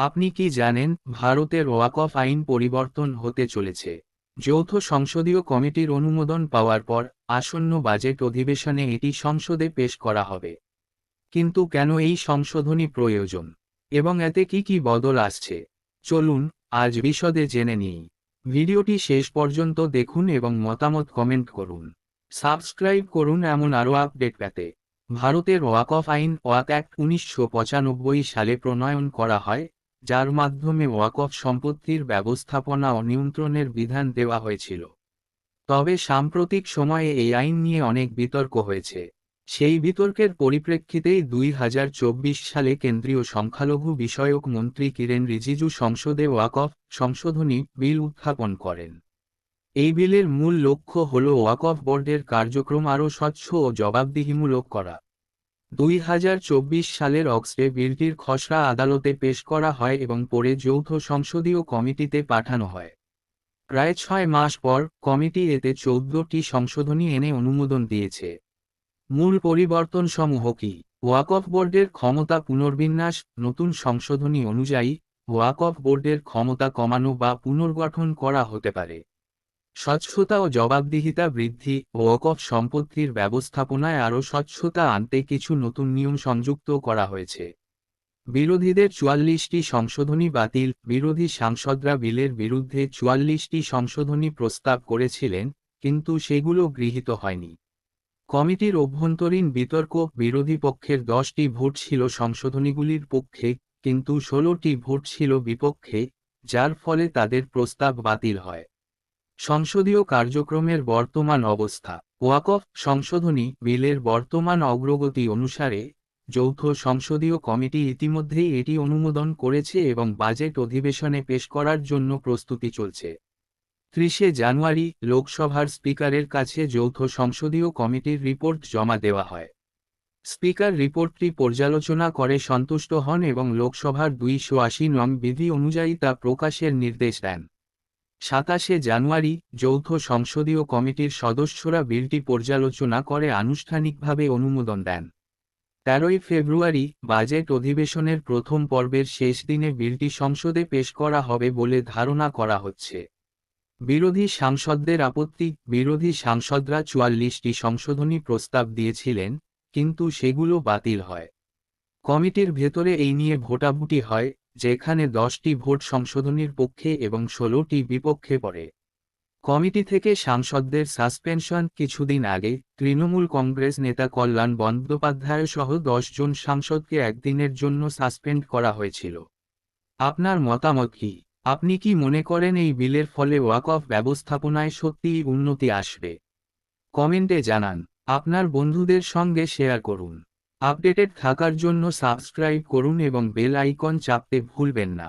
আপনি কি জানেন, ভারতের ওয়াকফ আইন পরিবর্তন হতে চলেছে। যৌথ সংসদীয় কমিটির অনুমোদন পাওয়ার পর, আসন্ন বাজেট অধিবেশনে এটি সংসদে পেশ করা হবে। কিন্তু কেন এই সংশোধনী প্রয়োজন? এবং এতে কি কি বদল আসছে? চলুন, আজ বিশদে জেনে নিই। ভিডিওটি শেষ পর্যন্ত দেখুন এবং মতামত কমেন্ট করুন। সাবস্ক্রাইব করুন এমন আরও আপডেট পেতে। ভারতের ওয়াকফ আইন ওয়াক অ্যাক্ট উনিশশো পঁচানব্বই সালে প্রণয়ন করা হয় যার মাধ্যমে ওয়াকফ সম্পত্তির ব্যবস্থাপনা ও নিয়ন্ত্রণের বিধান দেওয়া হয়েছিল। তবে সাম্প্রতিক সময়ে এই আইন নিয়ে অনেক বিতর্ক হয়েছে। সেই বিতর্কের পরিপ্রেক্ষিতেই দুই হাজার চব্বিশ সালে কেন্দ্রীয় সংখ্যালঘু বিষয়ক মন্ত্রী কিরেন রিজিজু সংসদে ওয়াকফ সংশোধনী বিল উত্থাপন করেন। এই বিলের মূল লক্ষ্য হল ওয়াকফ বোর্ডের কার্যক্রম আরও স্বচ্ছ ও জবাবদিহিমূলক করা। দুই হাজার চব্বিশ সালের অক্সে বিলটির খসড়া আদালতে পেশ করা হয় এবং পরে যৌথ সংসদীয় কমিটিতে পাঠানো হয়। প্রায় ছয় মাস পর কমিটি এতে চৌদ্দটি সংশোধনী এনে অনুমোদন দিয়েছে। মূল পরিবর্তনসমূহ কি? ওয়াকফ বোর্ডের ক্ষমতা পুনর্বিন্যাস, নতুন সংশোধনী অনুযায়ী ওয়াকফ বোর্ডের ক্ষমতা কমানো বা পুনর্গঠন করা হতে পারে। স্বচ্ছতা ও জবাবদিহিতা বৃদ্ধি ও ওয়াকফ সম্পত্তির ব্যবস্থাপনায় আরও স্বচ্ছতা আনতে কিছু নতুন নিয়ম সংযুক্ত করা হয়েছে। বিরোধীদের চুয়াল্লিশটি সংশোধনী বাতিল, বিরোধী সাংসদরা বিলের বিরুদ্ধে চুয়াল্লিশটি সংশোধনী প্রস্তাব করেছিলেন, কিন্তু সেগুলো গৃহীত হয়নি। কমিটির অভ্যন্তরীণ বিতর্ক, বিরোধী পক্ষের দশটি ভোট ছিল সংশোধনীগুলির পক্ষে, কিন্তু ষোলোটি ভোট ছিল বিপক্ষে, যার ফলে তাদের প্রস্তাব বাতিল হয়। সংসদীয় কার্যক্রমের বর্তমান অবস্থা। ওয়াকফ সংশোধনী বিলের বর্তমান অগ্রগতি অনুসারে যৌথ সংসদীয় কমিটি ইতিমধ্যেই এটি অনুমোদন করেছে এবং বাজেট অধিবেশনে পেশ করার জন্য প্রস্তুতি চলছে। ত্রিশে জানুয়ারি লোকসভার স্পিকারের কাছে যৌথ সংসদীয় কমিটির রিপোর্ট জমা দেওয়া হয়। স্পিকার রিপোর্টটি পর্যালোচনা করে সন্তুষ্ট হন এবং লোকসভার দুইশো আশি নং বিধি অনুযায়ী তা প্রকাশের নির্দেশ দেন। সাতাশে জানুয়ারি, যৌথ সংসদীয় কমিটির সদস্যরা বিলটি পর্যালোচনা করে আনুষ্ঠানিকভাবে অনুমোদন দেন। তেরোই ফেব্রুয়ারি, বাজেট অধিবেশনের প্রথম পর্বের শেষ দিনে বিলটি সংসদে পেশ করা হবে বলে ধারণা করা হচ্ছে। বিরোধী সাংসদদের আপত্তি, বিরোধী সাংসদরা চুয়াল্লিশটি সংশোধনী প্রস্তাব দিয়েছিলেন, কিন্তু সেগুলো বাতিল হয়। কমিটির ভেতরে এই নিয়ে ভোটাভুটি হয় যেখানে দশটি ভোট সংশোধনীর পক্ষে এবং ষোলোটি বিপক্ষে পড়ে। কমিটি থেকে সাংসদদের সাসপেনশন কিছুদিন আগে তৃণমূল কংগ্রেস নেতা কল্যাণ বন্দ্যোপাধ্যায় সহ জন সাংসদকে একদিনের জন্য সাসপেন্ড করা হয়েছিল। আপনার মতামত কি? আপনি কি মনে করেন এই বিলের ফলে ওয়াকফ ব্যবস্থাপনায় সত্যিই উন্নতি আসবে? কমেন্টে জানান। আপনার বন্ধুদের সঙ্গে শেয়ার করুন। আপডেটেড থাকার জন্য সাবস্ক্রাইব করুন এবং বেল আইকন চাপতে ভুলবেন না।